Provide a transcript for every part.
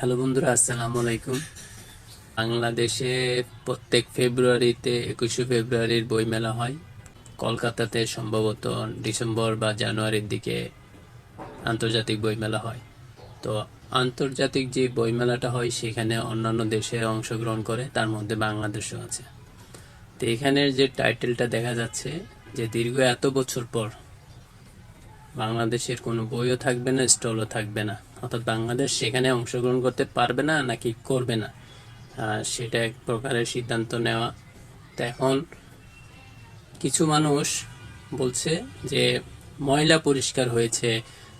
Hello বন্ধুরা, আসসালামু আলাইকুম। বাংলাদেশে প্রত্যেক ফেব্রুয়ারিতে একুশে ফেব্রুয়ারির বইমেলা হয়। কলকাতাতে সম্ভবত ডিসেম্বর বা জানুয়ারির দিকে আন্তর্জাতিক বইমেলা হয়। তো আন্তর্জাতিক যে বইমেলাটা হয়, সেখানে অন্যান্য দেশে অংশগ্রহণ করে, তার মধ্যে বাংলাদেশও আছে। তো এখানের যে টাইটেলটা দেখা যাচ্ছে, যে দীর্ঘ এত বছর পর বাংলাদেশের কোনো বইও থাকবে না, স্টলও থাকবে না। অর্থাৎ বাংলাদেশ সেখানে অংশগ্রহণ করতে পারবে না নাকি করবে না? সেটা এক প্রকারের সিদ্ধান্ত নেওয়া। তো এখন কিছু মানুষ বলছে যে, ময়লা পরিষ্কার হয়েছে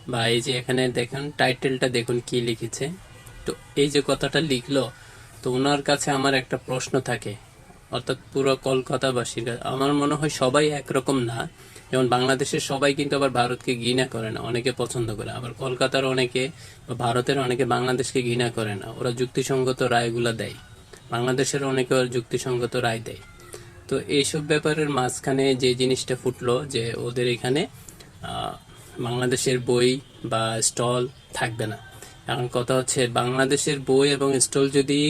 বা এই যে এখানে দেখেন, টাইটেলটা দেখুন কি লিখেছে। তো এই যে কথাটা লিখলো, তো ওনার কাছে আমার একটা প্রশ্ন থাকে। অর্থাৎ পুরো কলকাতাবাসীর আমার মনে হয় সবাই একরকম না। যেমন বাংলাদেশের সবাই কিন্তু আবার ভারতকে ঘৃণা করে না, অনেকে পছন্দ করে। আবার কলকাতার অনেকে বা ভারতের অনেকে বাংলাদেশকে ঘৃণা করে না, ওরা যুক্তিসঙ্গত রায়গুলো দেয়। বাংলাদেশের অনেকে ওরা যুক্তিসঙ্গত রায় দেয়। তো এইসব ব্যাপারের মাঝখানে যে জিনিসটা ফুটলো যে ওদের এখানে বাংলাদেশের বই বা স্টল থাকবে না। এখন কথা হচ্ছে বাংলাদেশের বই এবং স্টল যদি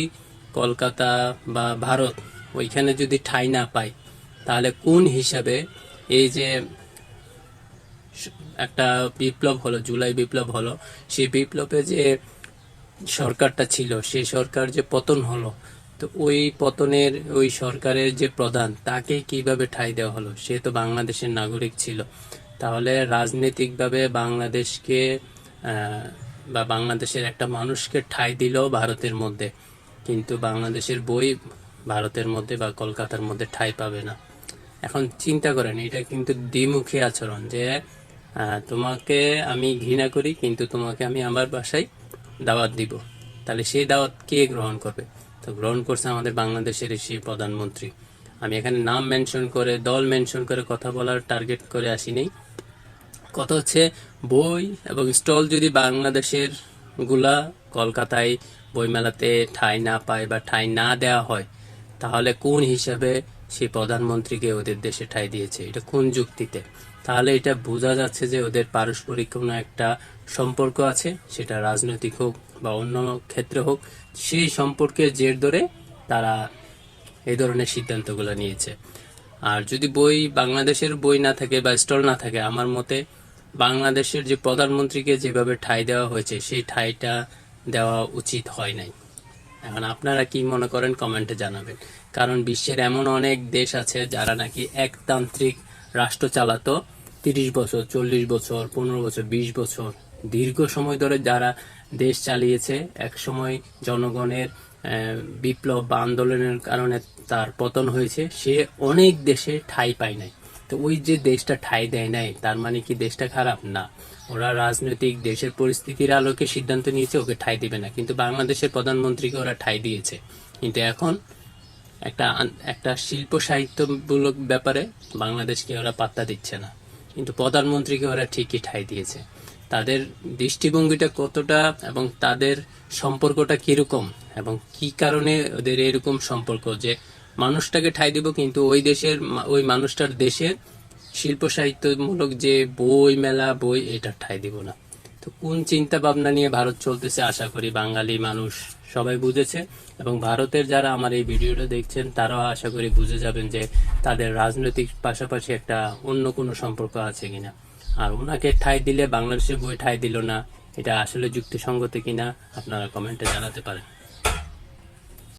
কলকাতা বা ভারত ওইখানে যদি ঠাঁই না পায়, তাহলে কোন হিসাবে এই যে একটা বিপ্লব হলো, জুলাই বিপ্লব হলো, সেই বিপ্লবে যে সরকারটা ছিল, সেই সরকার যে পতন হলো, তো ওই পতনের ওই সরকারের যে প্রধান, তাকে কীভাবে ঠাঁই দেওয়া হলো? সে তো বাংলাদেশের নাগরিক ছিল। তাহলে রাজনৈতিকভাবে বাংলাদেশকে বা বাংলাদেশের একটা মানুষকে ঠাঁই দিল ভারতের মধ্যে। কিন্তু বাংলাদেশের বই ভারতের মধ্যে বা কলকাতার মধ্যে ঠাঁই পাবে না। এখন চিন্তা করেন, এটা কিন্তু দ্বিমুখী আচরণ যে তোমাকে আমি ঘৃণা করি, কিন্তু তোমাকে আমি আমার বাসায় দাওয়াত দিব। তাহলে সেই দাওয়াত কে গ্রহণ করবে? তো গ্রহণ করছে আমাদের বাংলাদেশের সেই প্রধানমন্ত্রী। আমি এখানে নাম মেনশন করে, দল মেনশন করে কথা বলার টার্গেট করে আসিনি কথা হচ্ছে, বই এবং স্টল যদি বাংলাদেশেরগুলা কলকাতায় বইমেলাতে ঠাঁই না পায় বা ঠাঁই না দেওয়া হয়, তাহলে কোন হিসাবে সেই প্রধানমন্ত্রীকে ওদের দেশে ঠাঁই দিয়েছে। এটা কোন যুক্তিতে? তাহলে এটা বোঝা যাচ্ছে যে ওদের পারস্পরিক কোনো একটা সম্পর্ক আছে, সেটা রাজনৈতিক হোক বা অন্য ক্ষেত্রে হোক, সেই সম্পর্কে জের ধরে তারা এই ধরনের সিদ্ধান্তগুলো নিয়েছে। আর যদি বই বাংলাদেশের বই না থাকে বা স্টল না থাকে, আমার মতে বাংলাদেশের যে প্রধানমন্ত্রীকে যেভাবে ঠাঁই দেওয়া হয়েছে, সেই ঠাইটা দেওয়া উচিত হয় নাই। এখন আপনারা কি মনে করেন কমেন্টে জানাবেন। কারণ বিশ্বের এমন অনেক দেশ আছে যারা নাকি একতান্ত্রিক রাষ্ট্র চালাতো তিরিশ বছর, চল্লিশ বছর, পনেরো বছর, বিশ বছর। দীর্ঘ সময় ধরে যারা দেশ চালিয়েছে, এক সময় জনগণের বিপ্লব বা আন্দোলনের কারণে তার পতন হয়েছে, সে অনেক দেশে ঠাঁই পায় নাই। তো ওই যে দেশটা ঠাঁই দেয় নাই, তার মানে কি দেশটা খারাপ? না। ওরা রাজনৈতিক দেশের পরিস্থিতির আলোকে সিদ্ধান্ত নিয়েছে, ওকে ঠাঁই দিবে না। কিন্তু বাংলাদেশের প্রধানমন্ত্রীকে ওরা ঠাঁই দিয়েছে। কিন্তু এখন একটা একটা শিল্প সাহিত্যমূলক ব্যাপারে বাংলাদেশকে ওরা পাত্তা দিচ্ছে না। কিন্তু প্রধানমন্ত্রীকে ওরা ঠিকই ঠাঁই দিয়েছে। তাদের দৃষ্টিভঙ্গিটা কতটা এবং তাদের সম্পর্কটা কীরকম এবং কি কারণে ওদের এরকম সম্পর্ক যে মানুষটাকে ঠাঁই দিব, কিন্তু ওই দেশের ওই মানুষটার দেশের শিল্প সাহিত্যমূলক যে বই মেলা, বই এটা ঠাঁই দিব না। তো কোন চিন্তা ভাবনা নিয়ে ভারত চলতেছে আশা করি বাঙালি মানুষ সবাই বুঝেছে। এবং ভারতের যারা আমার এই ভিডিওটা দেখছেন, তারাও আশা করি বুঝে যাবেন যে তাদের রাজনৈতিক পাশাপাশি একটা অন্য কোনো সম্পর্ক আছে কিনা। আর ওনাকে ঠাঁই দিলে বাংলাদেশের বই ঠাঁই দিল না, এটা আসলে যুক্তিসঙ্গত কিনা আপনারা কমেন্টে জানাতে পারেন।